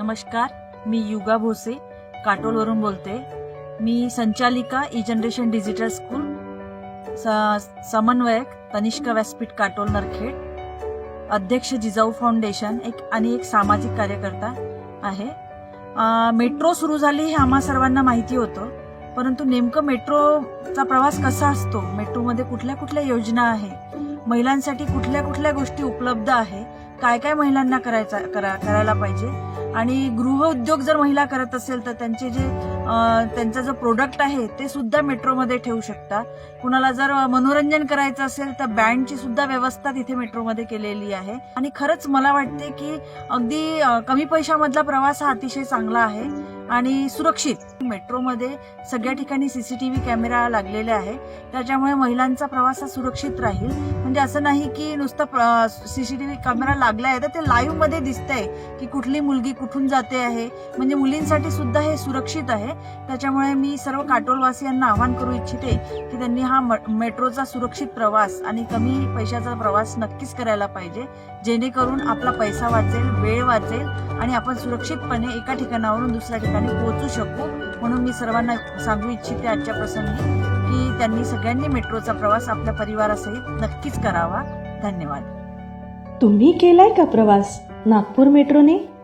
नमस्कार मी युगा भोसे काटोलवरून बोलते. मी संचालिका ई जनरेशन डिजिटल स्कूल स समन्वयक तनिष्का व्यासपीठ काटोल नरखेड अध्यक्ष जिजाऊ फाउंडेशन एक आणि एक सामाजिक कार्यकर्ता आहे. मेट्रो सुरू झाली हे आम्हा सर्वांना माहिती होतं परंतु नेमकं मेट्रोचा प्रवास कसा असतो? मेट्रोमध्ये कुठल्या कुठल्या योजना आहे? महिलांसाठी कुठल्या कुठल्या गोष्टी उपलब्ध आहे? काय काय महिलांना करायचा करा करायला पाहिजे? आणि गृहउद्योग जर महिला करत असेल तर त्यांचे जे त्यांचा जो प्रोडक्ट आहे ते सुद्धा मेट्रोमध्ये ठेवू शकता. कुणाला जर मनोरंजन करायचं असेल तर बँडची सुद्धा व्यवस्था तिथे मेट्रोमध्ये केलेली आहे. आणि खरंच मला वाटते की अगदी कमी पैशामधला प्रवास हा अतिशय चांगला आहे. आणि सुरक्षित मेट्रोमध्ये सगळ्या ठिकाणी C C T V camera लागलेले आहे. त्याच्यामुळे महिलांचा प्रवास हा सुरक्षित राहील. म्हणजे असं नाही की नुसतं C C T V camera लागला आहे तर ते लाईव्हमध्ये दिसतंय की कुठली मुलगी कुठून जाते आहे. म्हणजे मुलींसाठी सुद्धा हे सुरक्षित आहे. त्याच्यामुळे मी सर्व काटोलवासियांना आवाहन करू इच्छिते की त्यांनी हा मेट्रोचा सुरक्षित प्रवास आणि कमी पैशाचा प्रवास नक्कीच करायला पाहिजे. जेणेकरून आपला पैसा वाचेल वेळ वाचेल आणि आपण सुरक्षितपणे एका ठिकाणावरून दुसऱ्या ठिकाणी पोहोचू शकू. म्हणून मी सर्वांना सांगू इच्छिते आजच्या प्रसंगी की त्यांनी सगळ्यांनी मेट्रोचा प्रवास आपल्या परिवारासहित नक्कीच करावा. धन्यवाद. तुम्ही केलाय का प्रवास? नागपूर मेट्रोने?